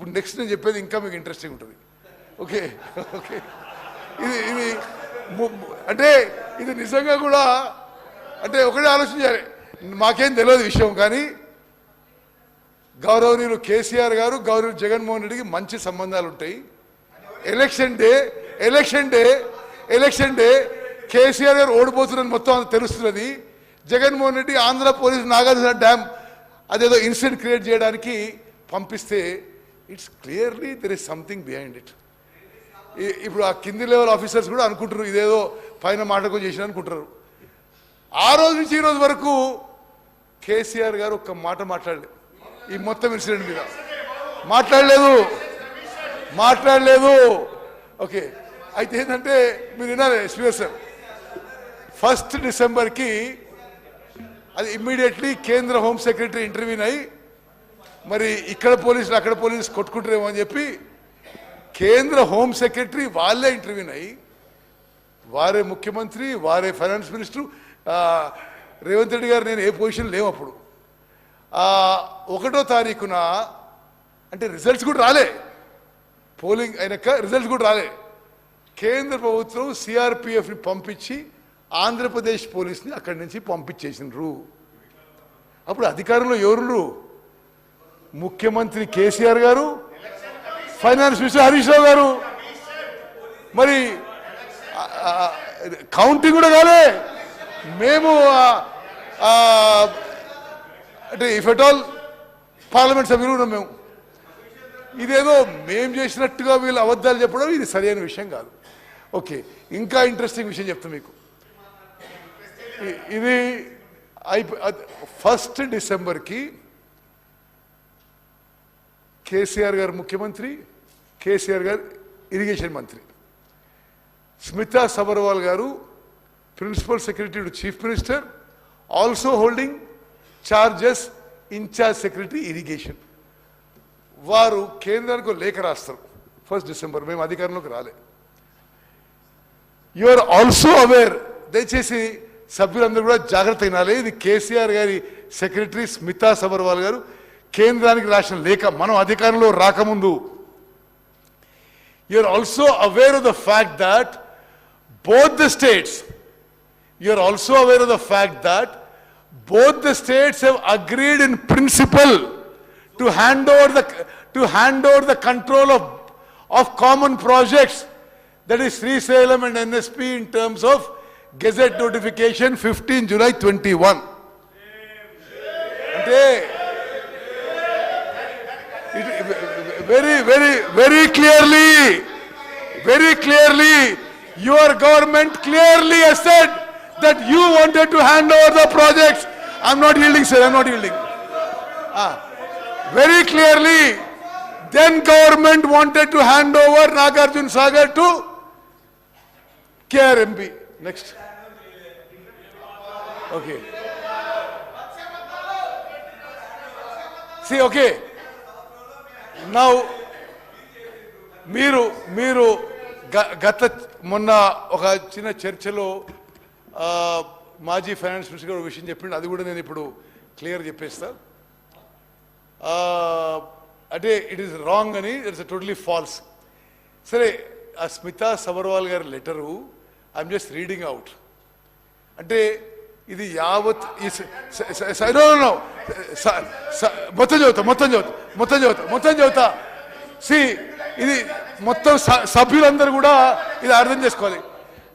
ఇప్పుడు నెక్స్ట్ నేను చెప్పేది ఇంకా మీకు ఇంట్రెస్టింగ్ ఉంటుంది. ఓకే ఓకే ఇది ఇది అంటే ఇది నిజంగా కూడా అంటే ఒకటే ఆలోచించాలి. మాకేం తెలియదు విషయం కానీ గౌరవనీయులు కేసీఆర్ గారు గౌరవ జగన్మోహన్ రెడ్డికి మంచి సంబంధాలు ఉంటాయి. Election day election day election day KCR garu ఓడిపోతున్నారని మొత్తం అంత తెలుస్తున్నది. జగన్మోహన్ రెడ్డి ఆంధ్ర పోలీస్ నాగార్జున డ్యామ్ అదేదో ఇన్సిడెంట్ క్రియేట్ చేయడానికి పంపిస్తే it's clearly there is something behind it ఇప్పుడు ఆ కింది లెవెల్ ఆఫీసర్స్ కూడా అనుకుంటారు ఇదేదో పైన మాటకు చేసిన అనుకుంటారు ఆ రోజు నుంచి ఈ రోజు వరకు కేసీఆర్ గారు ఒక్క మాట మాట్లాడలేదు ఈ మొత్తం ఇన్సిడెంట్ మీద. మాట్లాడలేదు. మాట్లాడలేదు. ఓకే అయితే ఏంటంటే మీరు వినాలి ఎస్పీఎస్ సార్. ఫస్ట్ డిసెంబర్కి అది ఇమ్మీడియట్లీ కేంద్ర హోమ్ సెక్రటరీ ఇంటర్వ్యూ అయి మరి ఇక్కడ పోలీసులు అక్కడ పోలీసులు కొట్టుకుంటారేమో అని చెప్పి కేంద్ర హోమ్ సెక్రటరీ వాళ్ళే ఇంటర్వ్యూన్ అయ్యి వారే ముఖ్యమంత్రి వారే ఫైనాన్స్ మినిస్టర్ రేవంత్ రెడ్డి గారు నేను ఏ పొజిషన్ లేవు అప్పుడు. ఒకటో తారీఖున అంటే రిజల్ట్స్ కూడా రాలే. పోలింగ్ అయినాక రిజల్ట్స్ కూడా రాలే. కేంద్ర ప్రభుత్వం సిఆర్పిఎఫ్ని పంపించి ఆంధ్రప్రదేశ్ పోలీస్ని అక్కడి నుంచి పంపించేసినారు అప్పుడు అధికారంలో ఎవరు ముఖ్యమంత్రి కేసీఆర్ గారు ఫైనాన్స్ మినిస్టర్ హరీష్ రావు గారు. మరి కౌంటింగ్ కూడా కాలే. మేము అంటే ఇఫ్ ఎట్ ఆల్ పార్లమెంట్ సభ్యులు ఉన్నాం మేము. ఇదేదో మేము చేసినట్టుగా వీళ్ళు అబద్ధాలు చెప్పడం ఇది సరైన విషయం కాదు. ఓకే ఇంకా ఇంట్రెస్టింగ్ విషయం చెప్తాను మీకు. ఇది అయిపో ఫస్ట్ డిసెంబర్కి కేసీఆర్ గారు ముఖ్యమంత్రి కేసీఆర్ గారు ఇరిగేషన్ మంత్రి. Smita Sabharwal garu principal secretary to chief minister also holding charges incharge secretary irrigation. వారు కేంద్రానికి లేఖ రాస్తారు ఫస్ట్ డిసెంబర్ మేము అధికారంలోకి రాలే. యు ఆర్ ఆల్సో అవేర్ దయచేసి సభ్యులందరూ కూడా జాగ్రత్త వినాలి ఇది కేసీఆర్ గారి సెక్రటరీ స్మితా సబర్వాల్ గారు కేంద్రానికి రాసిన లేఖ మనం అధికారంలో రాకముందు you're also aware of the fact that both the states, you're also aware of the fact that both the states have agreed in principle to hand over the, to hand over the control of, of common projects, that is Sri Salem and NSP in terms of Gazette notification 15 July 21. అంటే very, very, very clearly, very clearly, your government clearly has said that you wanted to hand over the projects. I'm not yielding, sir, I'm not yielding. Ah, Very clearly, then government wanted to hand over Nagarjun Sagar to KRMP. Next. Okay. See, okay. Now మీరు మీరు గ- గత మొన్న ఒక చిన్న చర్చలో మాజీ finance minister గారు ఒక విషయం చెప్పిండు. అది కూడా నేను ఇప్పుడు క్లియర్ చెప్పేస్తా. అంటే ఇట్ ఈస్ రాంగ్ అని ఇట్స్ టోటలీ ఫాల్స్. సరే ఆ స్మితా సబర్వాల్ గారి letter I'm just reading out అంటే ఇది యావత్ మొత్తం చదువుతా మొత్తం చదువుతా మొత్తం చదువుతా మొత్తం చదువుతా. సి ఇది మొత్తం సభ్యులందరూ కూడా ఇది అర్థం చేసుకోవాలి.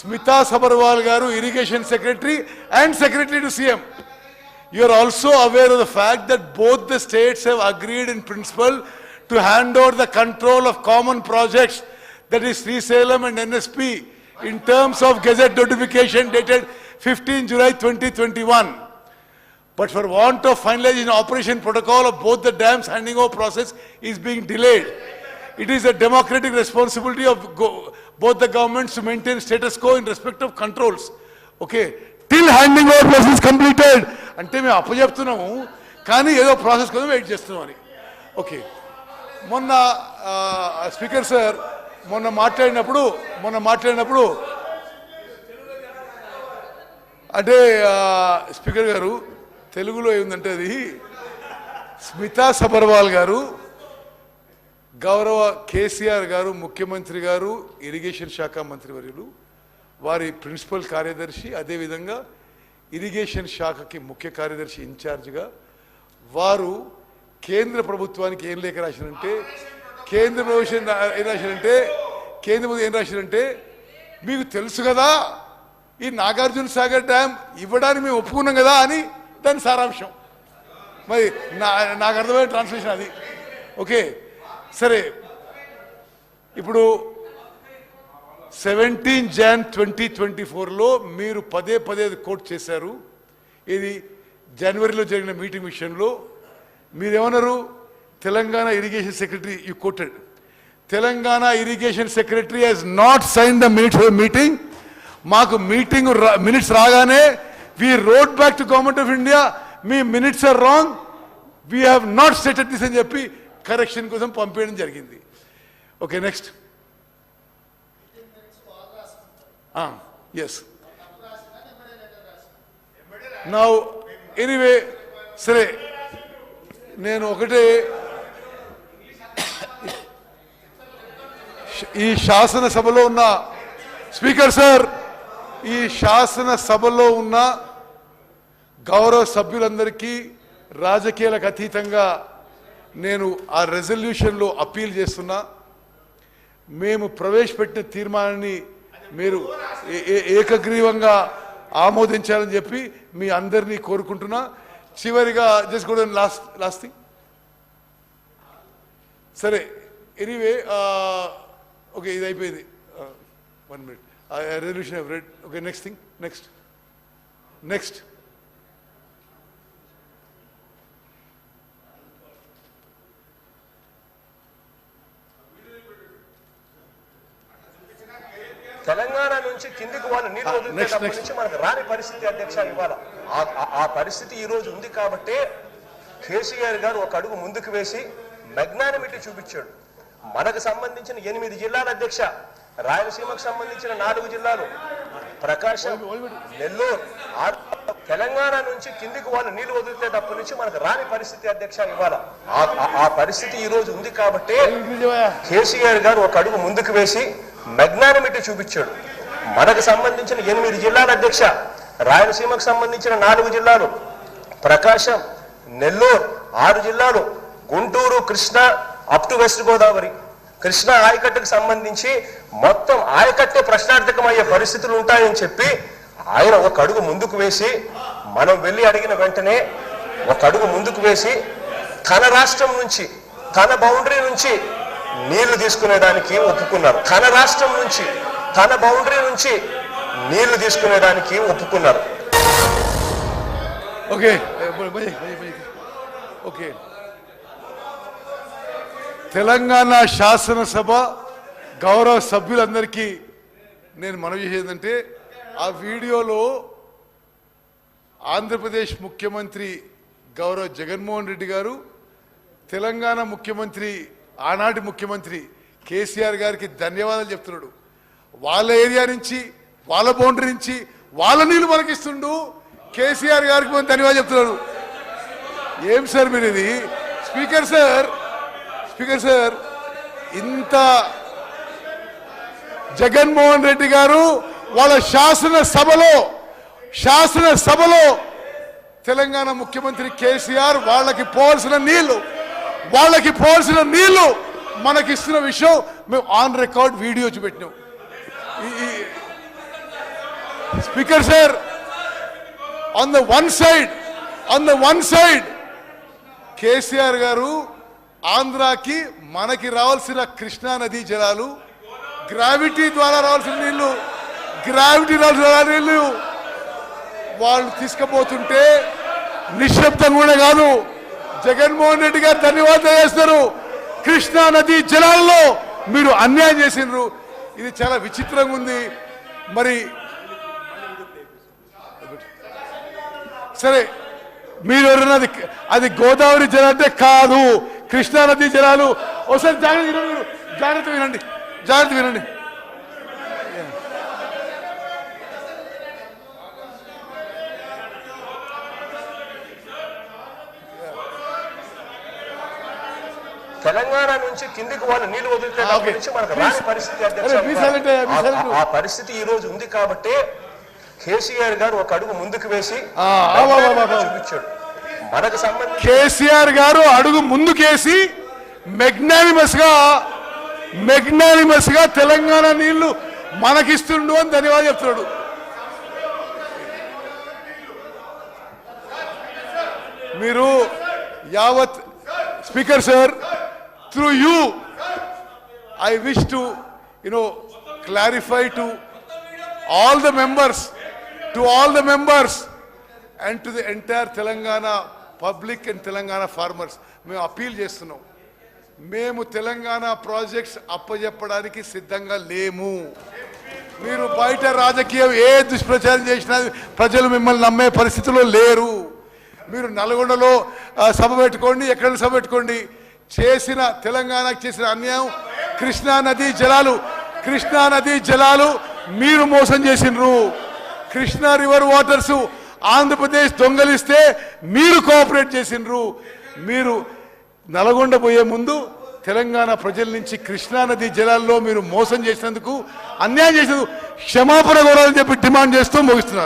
Smita Sabharwal garu irrigation secretary and secretary to CM. You are also aware of the fact that both the states have agreed in principle to hand over the control of common projects that is Srisailam and NSP in terms of gazette notification dated 15 July 2021. But for want of finalizing operation protocol of both the dams handing over process is being delayed. It is a democratic responsibility of go- both the governments to maintain status quo in respect of controls. Okay, till handing over process is completed. అంటే మేము అప్పచెప్తున్నాము కానీ ఏదో process కోసం wait చేస్తున్నాం అని okay మొన్న speaker sir మొన్న మాట్లాడినప్పుడు మొన్న మాట్లాడినప్పుడు అంటే స్పీకర్ గారు తెలుగులో ఏంటంటే అది స్మితా సబర్వాల్ గారు గౌరవ కేసీఆర్ గారు ముఖ్యమంత్రి గారు ఇరిగేషన్ శాఖ మంత్రివర్యులు వారి ప్రిన్సిపల్ కార్యదర్శి అదేవిధంగా ఇరిగేషన్ శాఖకి ముఖ్య కార్యదర్శి ఇన్ఛార్జిగా వారు కేంద్ర ప్రభుత్వానికి ఏం లేఖ రాసినంటే కేంద్ర ప్రభుత్వం ఏం రాసినంటే కేంద్ర ప్రభుత్వం ఏం రాసినంటే మీకు తెలుసు కదా ఈ నాగార్జున సాగర్ డ్యామ్ ఇవ్వడానికి మేము ఒప్పుకున్నాం కదా అని దాని సారాంశం. మరి నా నాకు అర్థమైన ట్రాన్స్లేషన్ అది. ఓకే. సరే. ఇప్పుడు సెవెంటీన్ జాన్ ట్వంటీ ట్వంటీ ఫోర్లో మీరు పదే పదే కోట్ చేశారు. ఇది జనవరిలో జరిగిన మీటింగ్ విషయంలో. మీరేమన్నారు? Telangana irrigation secretary you quoted Telangana irrigation secretary has not sign the meet meeting మాకు మీటింగ్ మినిట్స్ రాగానే we wrote back to government of India me minutes are wrong we have not stated this అని చెప్పి correction కోసం పంపించడం జరిగింది. Okay next yes నా anyway సరే నేను ఒకటే ఈ శాసనసభలో ఉన్న స్పీకర్ సార్ ఈ శాసనసభలో ఉన్న గౌరవ సభ్యులందరికీ రాజకీయాలకు అతీతంగా నేను ఆ రెజల్యూషన్లో అప్పీల్ చేస్తున్నా. మేము ప్రవేశపెట్టిన తీర్మానాన్ని మీరు ఏ- ఏ- ఏకగ్రీవంగా ఆమోదించాలని చెప్పి మీ అందరినీ కోరుకుంటున్నా. చివరిగా జస్ట్ కూడా లాస్ట్ లాస్ట్ థింగ్ సరే ఎనీవే ఓకే uh, ఇది అయిపోయింది. Uh, one minute resolution read okay next thing next next Telangana నుంచి కిందికి వాళ్ళు next, తప్ప next. నుంచి మనకు రాని పరిస్థితి అధ్యక్ష ఇవాళ. ఆ పరిస్థితి ఈ రోజు ఉంది కాబట్టే కేసీఆర్ గారు ఒక అడుగు ముందుకు వేసి మెగ్నానిమిటీ చూపించాడు. మనకు సంబంధించిన ఎనిమిది జిల్లాల అధ్యక్ష రాయలసీమకు సంబంధించిన నాలుగు జిల్లాలు. ప్రకాశం నెల్లూరు తెలంగాణ నుంచి కిందికి వాళ్ళు నీళ్ళు వదిలితే తప్ప నుంచి మనకు రాని పరిస్థితి అధ్యక్ష ఆ- ఆ పరిస్థితి ఈ రోజు ఉంది కాబట్టే కేసీఆర్ గారు ఒక అడుగు ముందుకు వేసి మెగ్నానిమిటీ చూపించాడు. మనకు సంబంధించిన ఎనిమిది జిల్లాల అధ్యక్ష రాయలసీమకు సంబంధించిన నాలుగు జిల్లాలు ప్రకాశం నెల్లూరు ఆరు జిల్లాలు Guntur Krishna up to west Godavari. Krishna ఆయకట్టుకు సంబంధించి మొత్తం ఆయకట్టే ప్రశ్నార్థకమయ్యే పరిస్థితులు ఉంటాయని చెప్పి ఆయన ఒక అడుగు ముందుకు వేసి మనం వెళ్ళి అడిగిన వెంటనే ఒక అడుగు ముందుకు వేసి తన రాష్ట్రం నుంచి తన బౌండరీ నుంచి నీళ్ళు తీసుకునేదానికి ఒప్పుకున్నారు. తన రాష్ట్రం నుంచి తన బౌండరీ నుంచి నీళ్ళు తీసుకునేదానికి ఒప్పుకున్నారు. ఓకే. ఓకే. తెలంగాణ శాసనసభ గౌరవ సభ్యులందరికీ నేను మనవి చేసేదంటే ఆ వీడియోలో ఆంధ్రప్రదేశ్ ముఖ్యమంత్రి గౌరవ జగన్మోహన్ రెడ్డి గారు తెలంగాణ ముఖ్యమంత్రి ఆనాటి ముఖ్యమంత్రి కేసీఆర్ గారికి ధన్యవాదాలు చెప్తున్నాడు. వాళ్ళ ఏరియా నుంచి వాళ్ళ బౌండరీ నుంచి వాళ్ళ నీళ్ళు మనకిస్తుండు. కేసీఆర్ గారికి మనం ధన్యవాదాలు చెప్తున్నాడు ఏం సార్ మీరు ఇది? స్పీకర్ సార్ స్పీకర్ సార్ ఇంత జగన్మోహన్ రెడ్డి గారు వాళ్ళ శాసన సభలో శాసన సభలో తెలంగాణ ముఖ్యమంత్రి కేసీఆర్ వాళ్ళకి పోవాల్సిన నీళ్ళు వాళ్ళకి పోవాల్సిన నీళ్ళు మనకి ఇస్తున్న విషయం మేము on record video చూపెట్టినాం. Speaker sir on the one side on the one side KCR garu ఆంధ్రాకి మనకి రావాల్సిన కృష్ణా నదీ జలాలు గ్రావిటీ ద్వారా రావాల్సిన నీళ్ళు గ్రావిటీ రావాల్సిన నీళ్ళు వాళ్ళు తీసుకుపోతుంటే నిశ్శబ్దం కూడా కాదు. జగన్మోహన్ రెడ్డి గారు ధన్యవాదాలు చేస్తారు కృష్ణా నదీ జలాల్లో మీరు అన్యాయం చేసిండ్రు. ఇది చాలా విచిత్రంగా ఉంది. మరి సరే మీరు ఎవరన్నా అది అది గోదావరి జలం అంటే కాదు. కృష్ణా నది జలాలు. ఒకసారి జాగ్రత్త. జాగ్రత్త వినండి. జాగ్రత్త వినండి. తెలంగాణ నుంచి కిందికి వాళ్ళు నీళ్ళు వదిలితే పరిస్థితి ఆ- పరిస్థితి ఈ రోజు ఉంది కాబట్టి కేసీఆర్ గారు ఒక అడుగు ముందుకు వేసి. చూపించాడు. మనకు సంబంధించి కేసీఆర్ గారు అడుగు ముందుకేసి మెగ్నానిమస్గా మెగ్నానిమస్గా తెలంగాణ నీళ్ళు మనకిస్తుండు అని ధన్యవాదాలు చెప్తున్నాడు. మీరు యావత్ speaker sir through you I wish to you know clarify to all the members to all the members and to the entire Telangana public and Telangana farmers మేము అప్పీల్ చేస్తున్నాం. మేము తెలంగాణ ప్రాజెక్ట్స్ అప్పజెప్పడానికి సిద్ధంగా లేము. మీరు బయట రాజకీయం ఏ దుష్ప్రచారం చేసినా ప్రజలు మిమ్మల్ని నమ్మే పరిస్థితిలో లేరు. మీరు నల్గొండలో సభ పెట్టుకోండి ఎక్కడ సభ పెట్టుకోండి. చేసిన తెలంగాణకు చేసిన అన్యాయం కృష్ణా నదీ జలాలు కృష్ణా నదీ జలాలు మీరు మోసం చేసినారు కృష్ణా రివర్ వాటర్సు ఆంధ్రప్రదేశ్ దొంగలిస్తే మీరు కోఆపరేట్ చేసినారు మీరు నల్గొండ పోయే ముందు తెలంగాణ ప్రజల నుంచి కృష్ణానది జలాల్లో మీరు మోసం చేసినందుకు అన్యాయం చేసినందుకు క్షమాపణ కోరాలని చెప్పి డిమాండ్ చేస్తూ ముగిస్తున్నారు.